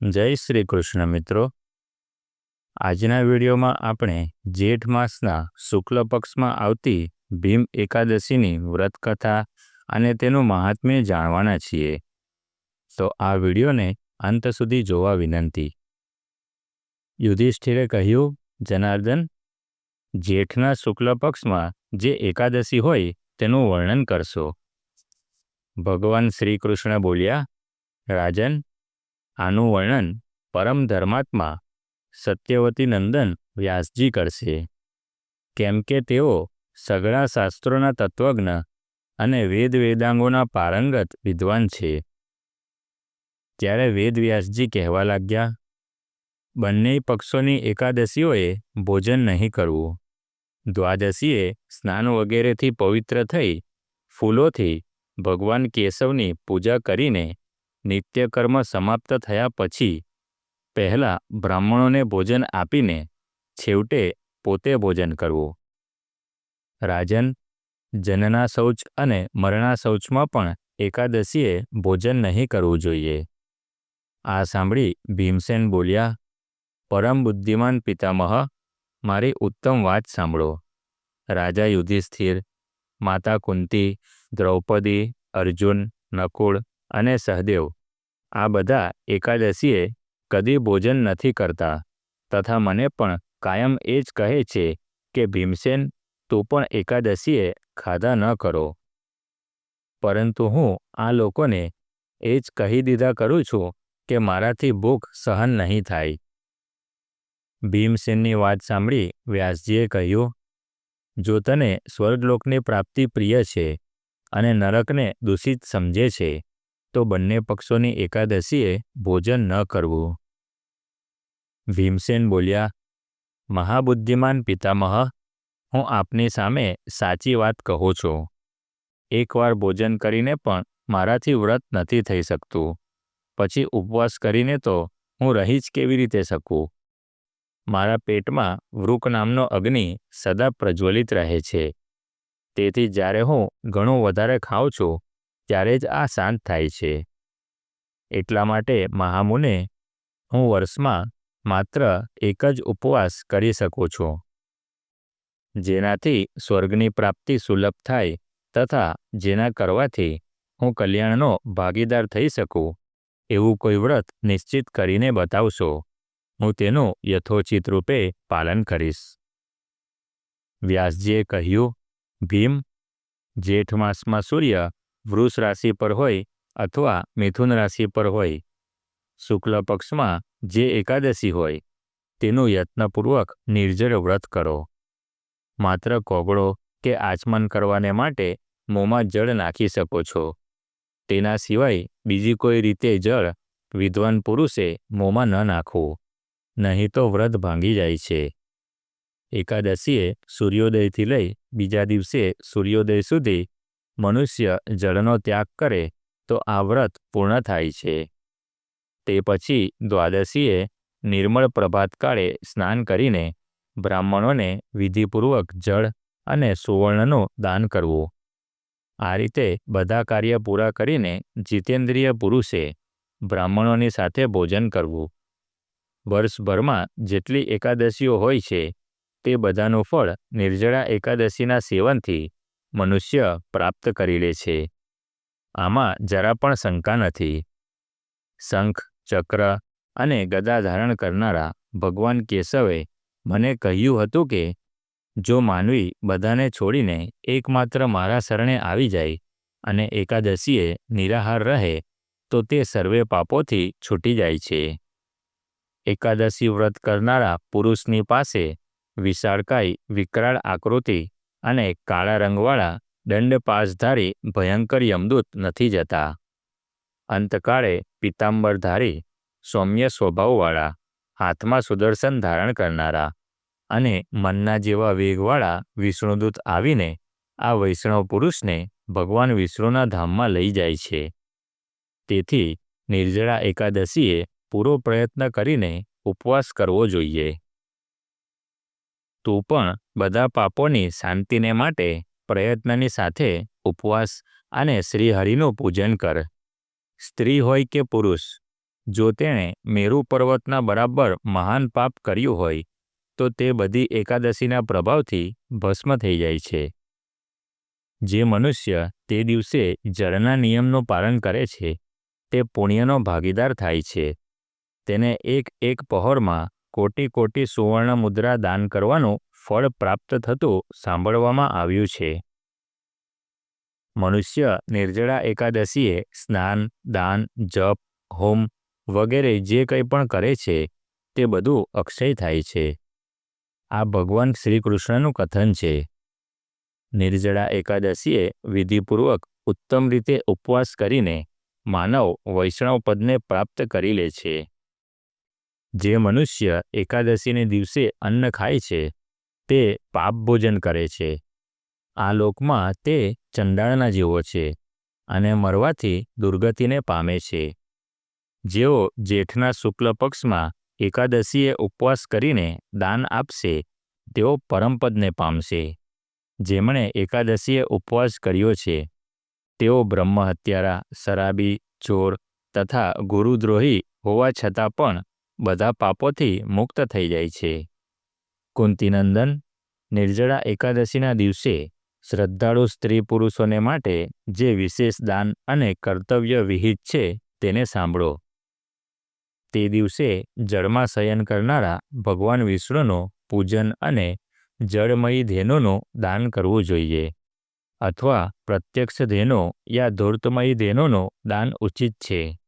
જય શ્રી કૃષ્ણ મિત્રો. આજના વિડીયોમાં આપણે જેઠ માસના શુક્લ પક્ષમાં આવતી ભીમ એકાદશીની વ્રત કથા અને તેનું મહાત્મ્ય જાણવાના છીએ. તો આ વિડીયોને અંત સુધી જોવા વિનંતી. યુધિષ્ઠિરે કહ્યું, જનાર્દન, જેઠના શુક્લ પક્ષમાં જે એકાદશી હોય તેનું વર્ણન કરશો. ભગવાન શ્રી કૃષ્ણ બોલ્યા, રાજન આનું વર્ણન પરમ ધર્માત્મા સત્યવતી નંદન વ્યાસજી કરશે. કેમ કે તેઓ સઘળા શાસ્ત્રોના તત્વજ્ઞ અને વેદ વેદાંગોના પારંગત વિદ્વાન છે. ત્યારે વેદ વ્યાસજી કહેવા લાગ્યા, બંને પક્ષોની એકાદશીઓએ ભોજન નહીં કરવું. દ્વાદશીએ સ્નાન વગેરેથી પવિત્ર થઈ ફૂલોથી ભગવાન કેશવની પૂજા કરીને નિત્યકર્મ સમાપ્ત થયા પછી પહેલાં બ્રાહ્મણોને ભોજન આપીને છેવટે પોતે ભોજન કરવું. રાજન જનના શૌચ અને મરણા શૌચમાં પણ એકાદશીએ ભોજન નહીં કરવું જોઈએ. આ સાંભળી ભીમસેન બોલ્યા, પરમ બુદ્ધિમાન પિતામહ, મારી ઉત્તમ વાત સાંભળો. રાજા યુધિષ્ઠિર, માતા કુંતી, દ્રૌપદી, અર્જુન, નકુળ અને સહદેવ. આ બધા એકાદશીએ કદી ભોજન નથી કરતા. તથા મને પણ કાયમ એ જ કહે છે કે, ભીમસેન, તું પણ એકાદશીએ ખાધા ન કરો. પરંતુ હું આ લોકોને એ જ કહી દીધા કરું છું કે, મારાથી ભૂખ સહન નહીં થાય. ભીમસેનની વાત સાંભળી વ્યાસજીએ કહ્યું, જો તને સ્વર્ગલોકની પ્રાપ્તિ પ્રિય છે અને નરકને દૂષિત સમજે છે તો બંને પક્ષોની એકાદશીએ ભોજન ન કરવું. ભીમસેન બોલ્યા, મહાબુદ્ધિમાન પિતામહ, હું આપની સામે સાચી વાત કહું છું. એકવાર ભોજન કરીને પણ મારાથી વ્રત નથી થઈ શકતું. પછી ઉપવાસ કરીને તો હું રહી જ કેવી રીતે શકું? મારા પેટમાં વૃક નામનો અગ્નિ સદા પ્રજ્વલિત રહે છે. તેથી જ્યારે હું ઘણું વધારે ખાઉં છું ત્યારે જ આ શાંત થાય છે. એટલા માટે મહામુને, હું વર્ષમાં માત્ર એક જ ઉપવાસ કરી શકું છું. જેનાથી સ્વર્ગની પ્રાપ્તિ સુલભ થાય તથા જેના કરવાથી હું કલ્યાણનો ભાગીદાર થઈ શકું, એવું કોઈ વ્રત નિશ્ચિત કરીને બતાવશો. હું તેનું યથોચિત રૂપે પાલન કરીશ. વ્યાસજીએ કહ્યું, ભીમ, જેઠ માસમાં સૂર્ય વૃષ રાશિ પર હોય અથવા મિથુન રાશિ પર હોય. શુક્લ પક્ષમાં જે એકાદશી હોય, તેનું યત્નપૂર્વક નિર્જળ વ્રત કરો. માત્ર કોગળો કે આચમન કરવાને માટે મોંમાં જળ નાખી શકો છો. તેના સિવાય બીજી કોઈ રીતે જળ વિદ્વાન પુરુષે મોંમાં ન નાખવું નહીં તો વ્રત ભાંગી જાય છે. એકાદશીએ સૂર્યોદયથી લઈ બીજા દિવસે સૂર્યોદય સુધી મનુષ્ય જળનો ત્યાગ કરે તો આ વ્રત પૂર્ણ થાય છે. તે પછી દ્વાદશીએ નિર્મળ પ્રભાતકાળે સ્નાન કરીને બ્રાહ્મણોને વિધિપૂર્વક જળ અને સુવર્ણનું દાન કરવું. આ રીતે બધા કાર્ય પૂરા કરીને જીતેન્દ્રિય પુરુષે બ્રાહ્મણોની સાથે ભોજન કરવું. વર્ષભરમાં જેટલી એકાદશીઓ હોય છે, તે બધાનું ફળ નિર્જળા એકાદશીના સેવનથી મનુષ્ય પ્રાપ્ત કરી લે છે. આમાં જરા પણ શંકા નથી. શંખ, ચક્ર અને ગદા ધારણ કરનારા ભગવાન કેશવે મને કહ્યું હતું કે, જો માનવી બધાને છોડીને એકમાત્ર મારા શરણે આવી જાય અને એકાદશીએ નિરાહાર રહે, તો તે સર્વે પાપોથી છૂટી જાય છે. એકાદશી વ્રત કરનારા પુરુષની પાસે વિશાળકાય વિકરાળ આકૃતિ અને કાળા રંગવાળા દંડ પાસધારી ભયંકર યમદૂત નથી જતા. અંતકાળે પીતાંબરધારી સૌમ્ય સ્વભાવવાળા, હાથમાં સુદર્શન ધારણ કરનારા અને મનના જેવા વેગવાળા વિષ્ણુદૂત આવીને આ વૈષ્ણવ પુરુષને ભગવાન વિષ્ણુના ધામમાં લઈ જાય છે. તેથી નિર્જળા એકાદશીએ પૂરો પ્રયત્ન કરીને ઉપવાસ કરવો જોઈએ. તું પણ બધા પાપોની શાંતિને માટે પ્રયત્નની સાથે ઉપવાસ અને શ્રીહરિનું પૂજન કર. સ્ત્રી હોય કે પુરુષ, જો તેણે મેરુ પર્વતના બરાબર મહાન પાપ કર્યું હોય, તો તે બધી એકાદશીના પ્રભાવથી ભસ્મ થઈ જાય છે. જે મનુષ્ય તે દિવસે જળના નિયમનું પાલન કરે છે, તે પુણ્યનો ભાગીદાર થાય છે. તેને એક એક પહોરમાં કોટી કોટી સુવર્ણ મુદ્રા દાન કરવાનું ફળ પ્રાપ્ત થતું સાંભળવામાં આવ્યું છે. મનુષ્ય નિર્જળા એકાદશીએ સ્નાન, દાન, જપ, હોમ વગેરે જે કંઈ પણ કરે છે, તે બધું અક્ષય થાય છે. આ ભગવાન શ્રી કૃષ્ણનું કથન છે. નિર્જળા એકાદશીએ વિધિપૂર્વક ઉત્તમ રીતે ઉપવાસ કરીને માનવ વૈષ્ણવ પદને પ્રાપ્ત કરી લે છે. જે મનુષ્ય એકાદશીને દિવસે અન્ન ખાય છે, તે પાપ ભોજન કરે છે. આ લોકમાં તે ચંડાળના જેવો છે અને મરવાથી દુર્ગતિને પામે છે. જેઓ જેઠના શુક્લ પક્ષમાં એકાદશીએ ઉપવાસ કરીને દાન આપશે, તેઓ પરમપદને પામશે. જેમણે એકાદશીએ ઉપવાસ કર્યો છે, તેઓ બ્રહ્મ હત્યારા શરાબી, ચોર તથા ગુરુદ્રોહી હોવા છતાં પણ બધા પાપોથી મુક્ત થઈ જાય છે. કુંતીનંદન, નિર્જળા એકાદશીના દિવસે શ્રદ્ધાળુ સ્ત્રી પુરુષોને માટે જે વિશેષ દાન અને કર્તવ્ય વિહિત છે તેને સાંભળો. તે દિવસે જળમાં શયન કરનારા ભગવાન વિષ્ણુનો પૂજન અને જળમયી ધેનુનું દાન કરવું જોઈએ. અથવા પ્રત્યક્ષ ધેનો યા ધૂર્તમયી ધેનોનું દાન ઉચિત છે.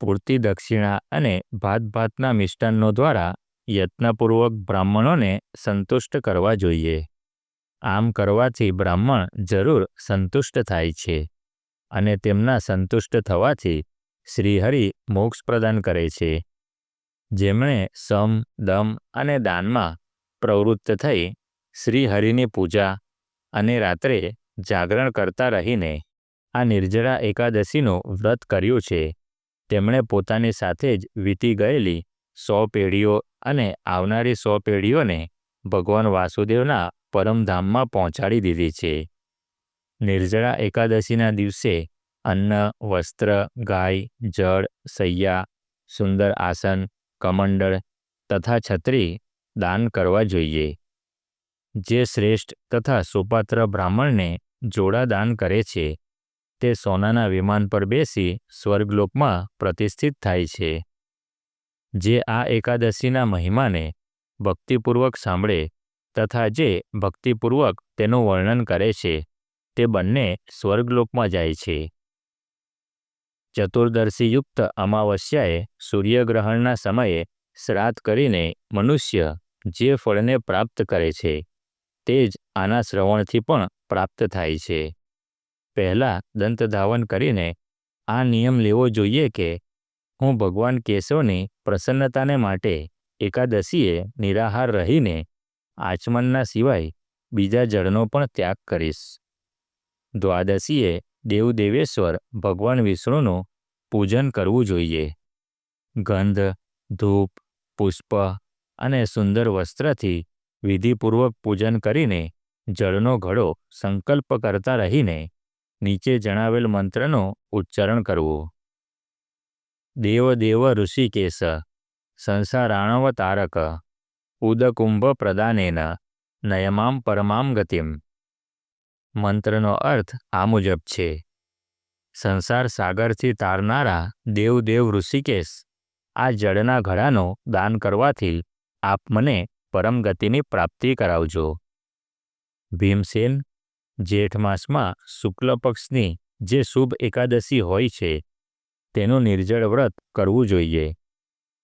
પૂરતી દક્ષિણા અને ભાત ભાતના મિષ્ટાન્નો દ્વારા યત્નપૂર્વક બ્રાહ્મણોને સંતુષ્ટ કરવા જોઈએ. આમ કરવાથી બ્રાહ્મણ જરૂર સંતુષ્ટ થાય છે અને તેમના સંતુષ્ટ થવાથી શ્રીહરિ મોક્ષ પ્રદાન કરે છે. જેમણે સમ, દમ અને દાનમાં પ્રવૃત્ત થઈ શ્રીહરિની પૂજા અને રાત્રે જાગરણ કરતા રહીને આ નિર્જરા એકાદશીનું વ્રત કર્યું છે. તેમણે પોતાની સાથે જ વીતી ગયેલી સો પેઢીઓ અને આવનારી સો પેઢીઓને ભગવાન વાસુદેવના પરમધામમાં પહોંચાડી દીધી છે. નિર્જળા એકાદશીના દિવસે અન્ન, વસ્ત્ર, ગાય, જળ, સૈયા, સુંદર આસન, કમંડળ તથા છત્રી દાન કરવા જોઈએ. જે શ્રેષ્ઠ તથા સુપાત્ર બ્રાહ્મણને જોડા દાન કરે છે. તે સોનાના વિમાન પર બેસી સ્વર્ગલોકમાં પ્રતિષ્ઠિત થાય છે. જે આ એકાદશીના મહિમાને ભક્તિપૂર્વક સાંભળે તથા જે ભક્તિપૂર્વક તેનું વર્ણન કરે છે, તે બંને સ્વર્ગલોકમાં જાય છે. ચતુર્દશીયુક્ત અમાવસ્યાએ સૂર્યગ્રહણના સમયે શ્રાદ્ધ કરીને મનુષ્ય જે ફળને પ્રાપ્ત કરે છે, તે જ આના શ્રવણથી પણ પ્રાપ્ત થાય છે. પહેલાં દંતધાવન કરીને આ નિયમ લેવો જોઈએ કે હું ભગવાન કેશવની પ્રસન્નતાને માટે એકાદશીએ નિરાહાર રહીને આચમનના સિવાય બીજા જળનો પણ ત્યાગ કરીશ. દ્વાદશીએ દેવદેવેશ્વર ભગવાન વિષ્ણુનું પૂજન કરવું જોઈએ. ગંધ, ધૂપ, પુષ્પ અને સુંદર વસ્ત્રથી વિધિપૂર્વક પૂજન કરીને જળનો ઘડો સંકલ્પ કરતા રહીને નીચે જણાવેલ મંત્રનો ઉચ્ચારણ કરવું. દેવ દેવ ઋષિકેશ, સંસારાણવ તારક, ઉદકુંભ પ્રદાનેન, નયમામ પરમામ ગતિમ. મંત્રનો અર્થ આ મુજબ છે. સંસાર સાગરથી તારનારા દેવ દેવ ઋષિકેશ, આ જળના ઘડાનો દાન કરવાથી આપ મને પરમ ગતિની પ્રાપ્તિ કરાવજો. ભીમસેન જેઠ માસમાં શુક્લ પક્ષની જે શુભ એકાદશી હોય છે, તેનું નિર્જળ વ્રત કરવું જોઈએ.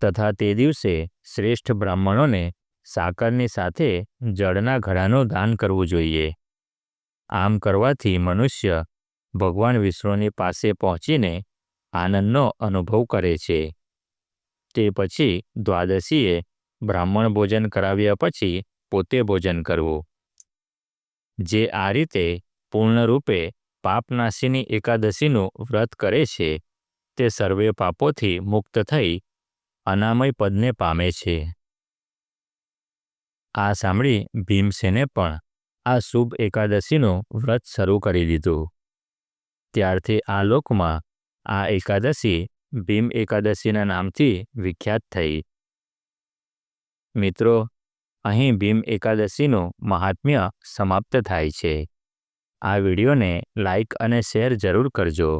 તથા તે દિવસે શ્રેષ્ઠ બ્રાહ્મણોને સાકરની સાથે જળના ઘડાનું દાન કરવું જોઈએ. આમ કરવાથી મનુષ્ય ભગવાન વિષ્ણુની પાસે પહોંચીને આનંદનો અનુભવ કરે છે. તે પછી દ્વાદશીએ બ્રાહ્મણ ભોજન કરાવ્યા પછી પોતે ભોજન કરવું. જે આ રીતે પૂર્ણરૂપે પાપનાશીની એકાદશીનું વ્રત કરે છે, તે સર્વે પાપોથી મુક્ત થઈ અનામય પદને પામે છે. આ સાંભળી ભીમસેને પણ આ શુભ એકાદશીનું વ્રત શરૂ કરી દીધું. ત્યારથી આ લોકમાં આ એકાદશી ભીમ એકાદશીના નામથી વિખ્યાત થઈ. મિત્રો અહીં ભીમ એકાદશીનું મહાત્મ્ય સમાપ્ત થાય છે. આ વિડીયોને લાઇક અને શેર જરૂર કરજો.